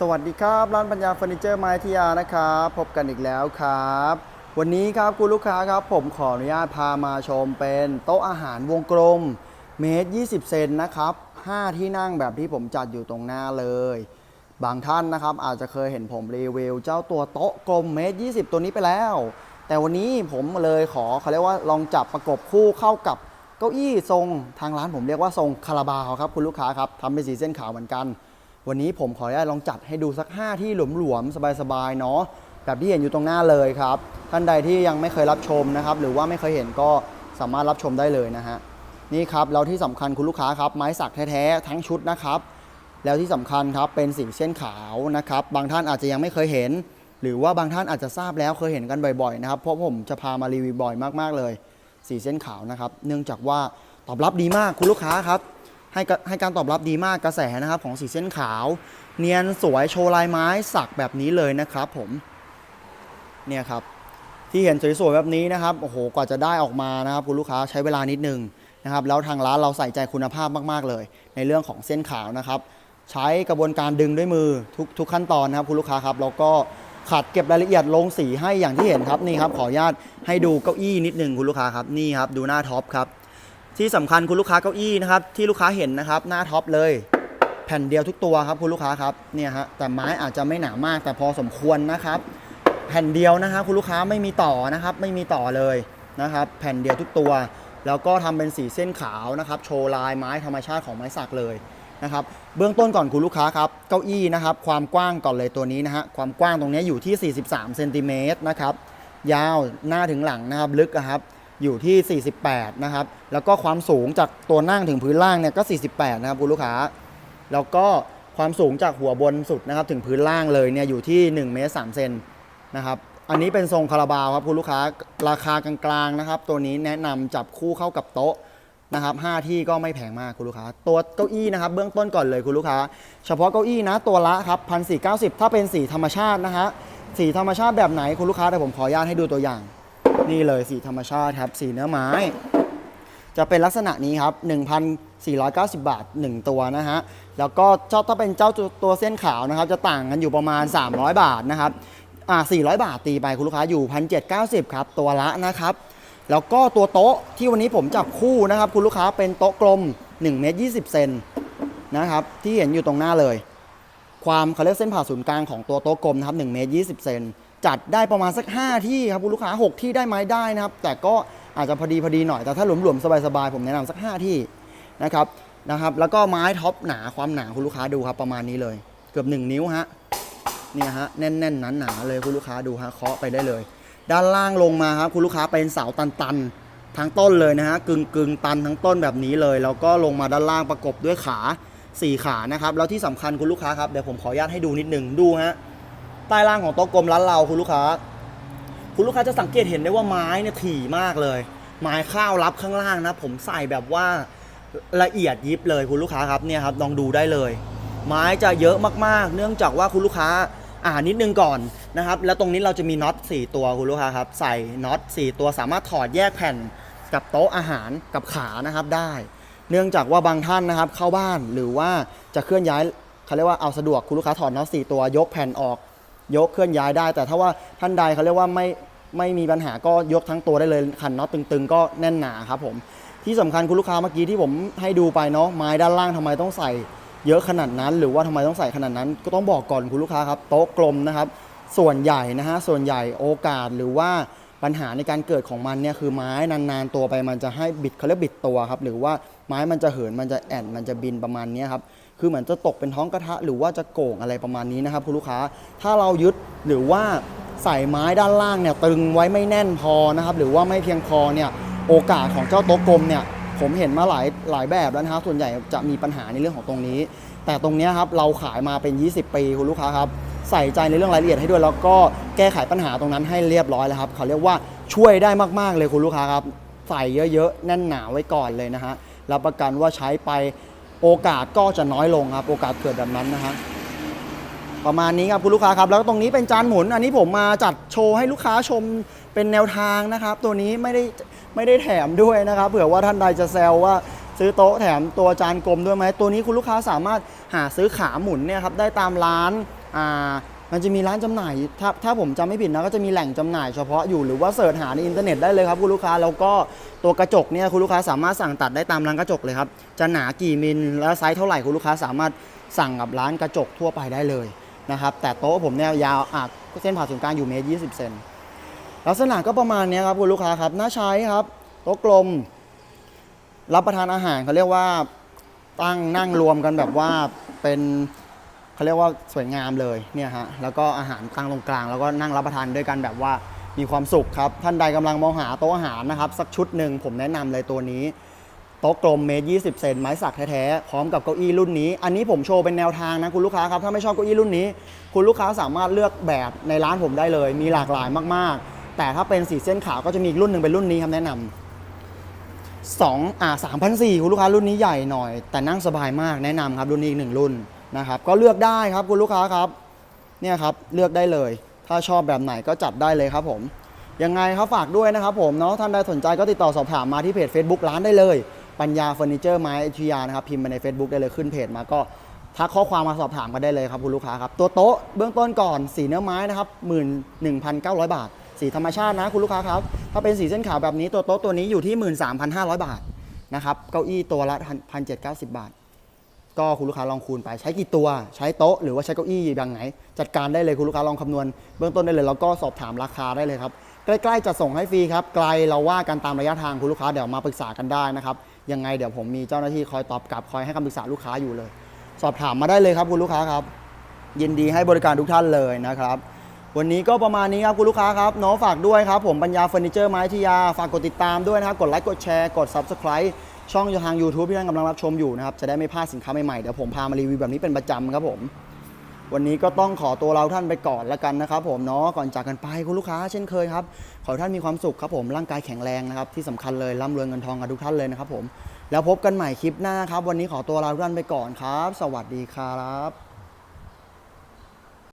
สวัสดีครับ ร้านปัญญาเฟอร์นิเจอร์ไม้ทิยานะครับ พบกันอีกแล้วครับ วันนี้ครับคุณลูกค้าครับ ผมขออนุญาตพามาชมเป็นโต๊ะอาหารวงกลมเมตร20 เซนนะครับ 5 ที่นั่งแบบที่ผมจัดอยู่ตรงหน้าเลย บางท่านนะครับ อาจจะเคยเห็นผมรีวิวเจ้าตัวโต๊ะกลมเมตร20 ตัวนี้ไปแล้ว แต่วันนี้ผมเลยขอเขาเรียกว่าลองจับประกบคู่เข้ากับเก้าอี้ทรงทางร้านผมเรียกว่าทรงคาราบาวครับคุณลูกค้าครับทำเป็นสีเส้นขาวเหมือนกัน วันนี้ผมขออนุญาตลองจัดให้ดูสัก 5 ที่หลวมๆสบายๆเนาะแบบที่เห็นอยู่ตรงหน้าเลยครับ ท่านใดที่ยังไม่เคยรับชมนะครับ หรือว่าไม่เคยเห็นก็สามารถรับชมได้เลยนะฮะนี่ครับแล้วที่สำคัญคุณลูกค้าครับไม้สักแท้ๆทั้งชุดนะครับ แล้วที่สำคัญครับเป็นสีเส้นขาวนะครับ บางท่านอาจจะยังไม่เคยเห็น หรือว่าบางท่านอาจจะทราบแล้วเคยเห็นกันบ่อยๆนะครับเพราะผมจะพามารีวิวบ่อยมากๆเลย สีเส้นขาวนะครับ เนื่องจากว่าตอบรับดีมากคุณลูกค้าครับ ให้กให้การตอบรับดีมากกระแสนะครับของสีเส้นขาว เนียนสวยโชว์ลายไม้สักแบบนี้เลยนะครับผมเนี่ยครับที่เห็นสวยๆแบบนี้นะครับโอ้โหกว่าจะได้ออกมานะครับคุณลูกค้าใช้เวลานิดนึงนะครับแล้วทางร้านเราใส่ใจคุณภาพมากๆเลย ในเรื่องของเส้นขาวนะครับ ใช้กระบวนการดึงด้วยมือทุกทุกขั้นตอนนะครับคุณลูกค้าครับแล้วก็ขัดเก็บรายละเอียดลงสีให้อย่างที่เห็นครับนี่ครับขออนุญาตให้ดูเก้าอี้นิดนึงคุณลูกค้าครับนี่ครับดูหน้าท็อปครับ ที่สำคัญคุณลูกค้าเก้าอี้นะครับที่ลูกค้าเห็นนะครับ หน้าท็อปเลย แผ่นเดียวทุกตัวครับคุณลูกค้าครับเนี่ยฮะแต่ไม้อาจจะไม่หนามาก แต่พอสมควรนะครับ แผ่นเดียวนะครับคุณลูกค้าไม่มีต่อนะครับ ไม่มีต่อเลยนะครับ แผ่นเดียวทุกตัว แล้วก็ทำเป็นสีเส้นขาวนะครับ โชว์ลายไม้ธรรมชาติของไม้สักเลยนะครับ เบื้องต้นก่อนคุณลูกค้าครับเก้าอี้นะครับ ความกว้างก่อนเลยตัวนี้นะฮะความกว้างตรงนี้อยู่ที่ 43เซนติเมตรนะครับยาวหน้าถึงหลังนะครับลึกอะครับ อยู่ที่ 48 นะครับ แล้วก็ความสูงจากตัวนั่งถึงพื้นล่างเนี่ยก็ 48 นะครับคุณลูกค้า แล้วก็ความสูงจากหัวบนสุดนะครับถึงพื้นล่างเลยเนี่ยอยู่ที่1เมตร3เซนนะครับ อันนี้เป็นทรงคาราบาวครับคุณลูกค้า ราคากลางๆนะครับ ตัวนี้แนะนำจับคู่เข้ากับโต๊ะนะครับ5ที่ก็ไม่แพงมากคุณลูกค้า ตัวเก้าอี้นะครับเบื้องต้นก่อนเลยคุณลูกค้า เฉพาะเก้าอี้นะตัวละครับ1,490ถ้าเป็นสีธรรมชาตินะฮะ สีธรรมชาติแบบไหนคุณลูกค้าเดี๋ยวผมขออนุญาตให้ดูตัวอย่าง นี่เลยสีธรรมชาติครับ สีเนื้อไม้ จะเป็นลักษณะนี้ครับ 1,490 บาท 1 ตัวนะฮะ แล้วก็เจ้าถ้าเป็นเจ้าตัวเส้นขาวนะครับ จะต่างกันอยู่ประมาณ 300 บาทนะครับ อ่า 400 บาทตีไปคุณลูกค้าอยู่ 1,790 ครับ ตัวละนะครับ แล้วก็ตัวโต๊ะที่วันนี้ผมจับคู่นะครับ คุณลูกค้าเป็นโต๊ะกลม1เมตร20เซนนะครับ ที่เห็นอยู่ตรงหน้าเลย ความเขาเรียกเส้นผ่าศูนย์กลางของตัวโต๊ะกลมนะครับ1เมตร20เซน จัดได้ประมาณสัก 5 ที่ครับคุณลูกค้า 6 ที่ได้ไหมได้นะครับ แต่ก็อาจจะพอดีพอดีหน่อย แต่ถ้าหลวมๆ สบายๆ ผมแนะนำสัก 5 ที่นะครับนะครับ แล้วก็ไม้ท็อปหนาความหนาคุณลูกค้าดูครับประมาณนี้เลย เกือบ 1 นิ้วฮะเนี่ยฮะแน่นๆหนาๆเลยคุณลูกค้าดูฮะเคาะไปได้เลย ด้านล่างลงมาครับคุณลูกค้าเป็นเสาตันๆทั้งต้นเลยนะฮะกึ่งกึ่งตันทั้งต้นแบบนี้เลย แล้วก็ลงมาด้านล่างประกบด้วยขาสี่ขานะครับแล้วที่สำคัญคุณลูกค้าครับเดี๋ยวผมขออนุญาตให้ดูนิดหนึ่งดูฮะ ใต้ล่างของโต๊ะกลมร้านเราคุณลูกค้า คุณลูกค้าจะสังเกตเห็นได้ว่าไม้เนี่ยถี่มากเลย ไม้ข้าวรับข้างล่างนะ ผมใส่แบบว่าละเอียดยิบเลยคุณลูกค้าครับเนี่ยครับลองดูได้เลย ไม้จะเยอะมากๆ เนื่องจากว่าคุณลูกค้าอ่านนิดนึงก่อนนะครับ แล้วตรงนี้เราจะมีน็อต4ตัวคุณลูกค้าครับ ใส่น็อต4ตัวสามารถถอดแยกแผ่นกับโต๊ะอาหารกับขานะครับได้ เนื่องจากว่าบางท่านนะครับเข้าบ้านหรือว่าจะเคลื่อนย้ายเขาเรียกว่าเอาสะดวกคุณลูกค้าถอดน็อตสี่ตัวยกแผ่นออก ยกเคลื่อนย้ายได้ แต่ถ้าว่าท่านใดเขาเรียกว่าไม่ไม่มีปัญหาก็ยกทั้งตัวได้เลยขันน็อตตึงๆ ก็แน่นหนาครับผมที่สำคัญคุณลูกค้าเมื่อกี้ที่ผมให้ดูไปเนาะไม้ด้านล่างทำไมต้องใส่เยอะขนาดนั้น หรือว่าทำไมต้องใส่ขนาดนั้น ก็ต้องบอกก่อนคุณลูกค้าครับโต๊ะกลมนะครับ ส่วนใหญ่นะฮะส่วนใหญ่โอกาสหรือว่าปัญหาในการเกิดของมันเนี่ยคือไม้นานๆตัวไปมันจะให้บิดเขาเรียกบิดตัวครับหรือว่าไม้มันจะเหินมันจะแอนมันจะบินประมาณนี้ครับ คือเหมือนจะตกเป็นท้องกระทะหรือว่าจะโก่งอะไรประมาณนี้นะครับคุณลูกค้า ถ้าเรายึดหรือว่าใส่ไม้ด้านล่างเนี่ยตึงไว้ไม่แน่นพอนะครับหรือว่าไม่เพียงพอเนี่ยโอกาสของเจ้าโต๊ะกลมเนี่ยผมเห็นมาหลายหลายแบบแล้วนะครับส่วนใหญ่จะมีปัญหาในเรื่องของตรงนี้ แต่ตรงนี้ครับเราขายมาเป็น 20 ปีคุณลูกค้าครับใส่ใจในเรื่องรายละเอียดให้ด้วย แล้วก็แก้ไขปัญหาตรงนั้นให้เรียบร้อยแล้วครับเขาเรียกว่าช่วยได้มากๆเลยคุณลูกค้าครับใส่เยอะๆแน่นหนาไว้ก่อนเลยนะฮะรับประกันว่าใช้ไป โอกาสก็จะน้อยลงครับ โอกาสเกิดแบบนั้นนะฮะประมาณนี้ครับคุณลูกค้าครับ แล้วตรงนี้เป็นจานหมุน อันนี้ผมมาจัดโชว์ให้ลูกค้าชมเป็นแนวทางนะครับ ตัวนี้ไม่ได้ไม่ได้แถมด้วยนะครับเผื่อว่าท่านใดจะแซวว่าซื้อโต๊ะแถมตัวจานกลมด้วยไหมตัวนี้คุณลูกค้าสามารถหาซื้อขาหมุนเนี่ยครับได้ตามร้านอ่า มันจะมีร้านจำหน่าย ถ้าถ้าผมจำไม่ผิดนะก็จะมีแหล่งจำหน่ายเฉพาะอยู่หรือว่าเสิร์ชหาในอินเทอร์เน็ตได้เลยครับคุณลูกค้าแล้วก็ตัวกระจกเนี่ยคุณลูกค้าสามารถสั่งตัดได้ตามร้านกระจกเลยครับจะหนากี่มิลแล้วไซส์เท่าไหร่คุณลูกค้าสามารถสั่งกับร้านกระจกทั่วไปได้เลยนะครับแต่โต๊ะผมเนี่ยยาวอะเส้นผ่าศูนย์กลางอยู่เมตรยี่สิบเซนลักษณะก็ประมาณนี้ครับคุณลูกค้าครับน่าใช้ครับโต๊ะกลม รับประทานอาหารเขาเรียกว่าตั้งนั่งรวมกันแบบว่าเป็น เขาเรียกว่าสวยงามเลยเนี่ยฮะแล้วก็อาหารตั้งตรงกลาง แล้วก็นั่งรับประทานด้วยกันแบบว่ามีความสุขครับ ท่านใดกำลังมองหาโต๊ะอาหารนะครับ สักชุดหนึ่งผมแนะนำเลยตัวนี้ โต๊ะกลมเมตรยีเซนไม้สักแท้ๆพร้อมกับเก้าอี้รุ่นนี้ อันนี้ผมโชว์เป็นแนวทางนะคุณลูกค้าครับถ้าไม่ชอบเก้าอี้รุ่นนี้ คุณลูกค้าสามารถเลือกแบบในร้านผมได้เลย มีหลากหลายมากๆ แต่ถ้าเป็นสีเส้นขาวก็จะมีอีกรุ่นหนึ่งเป็นรุ่นนี้ครับแนะนำสองอ่าสามพันสี่คุณลูกค้ารุ่นนี้ใหญ่หน่อย แต่นั่งสบายมากแนะนำครับรุ่นนี้อีกหนึ่งรุ่น นะครับ ก็เลือกได้ครับคุณลูกค้าครับเนี่ยครับเลือกได้เลย ถ้าชอบแบบไหนก็จัดได้เลยครับผมยังไงครับฝากด้วยนะครับผมเนาะท่านใดสนใจก็ติดต่อสอบถามมาที่เพจ Facebook ร้านได้เลย ปัญญาเฟอร์นิเจอร์ไม้อยุยานะครับพิมพ์มาใน Facebook ได้เลยขึ้นเพจมาก็ทักข้อความมาสอบถามกันได้เลยครับคุณลูกค้าครับตัวโต๊ะเบื้องต้นก่อนสีเนื้อไม้นะครับ11,900 บาท สีธรรมชาตินะคุณลูกค้าครับถ้าเป็นสีเส้นขาวแบบนี้ตัวโต๊ะตัวนี้อยู่ที่ 13,500 บาทนะครับเก้าอี้ตัวละ1,790 บาท ก็คุณลูกค้าลองคูณไปใช้กี่ตัว ใช้โต๊ะหรือว่าใช้เก้าอี้แบบไหน จัดการได้เลยคุณลูกค้าลองคำนวณเบื้องต้นได้เลยแล้วก็สอบถามราคาได้เลยครับใกล้ๆจะส่งให้ฟรีครับไกลเราว่ากันตามระยะทางคุณลูกค้าเดี๋ยวมาปรึกษากันได้นะครับยังไงเดี๋ยวผมมีเจ้าหน้าที่คอยตอบกลับคอยให้คำปรึกษาลูกค้าอยู่เลย สอบถามมาได้เลยครับคุณลูกค้าครับ ยินดีให้บริการทุกท่านเลยนะครับวันนี้ก็ประมาณนี้ครับคุณลูกค้าครับน้องฝากด้วยครับผมปัญญาเฟอร์นิเจอร์ไม้ทิยาฝากกดติดตามด้วยนะครับกดไลค์กดแชร์กด Subscribe ช่องทาง YouTube ที่ท่านกำลังรับชมอยู่นะครับ จะได้ไม่พลาดสินค้าใหม่ๆ เดี๋ยวผมพามารีวิวแบบนี้เป็นประจำครับผม วันนี้ก็ต้องขอตัวเราท่านไปก่อนละกันนะครับผมเนาะก่อนจากกันไปคุณลูกค้าเช่นเคยครับ ขอท่านมีความสุขครับผมร่างกายแข็งแรงนะครับที่สำคัญเลยร่ำรวยเงินทองกับทุกท่านเลยนะครับผมแล้วพบกันใหม่คลิปหน้าครับ วันนี้ขอตัวเราท่านไปก่อนครับ สวัสดีครับ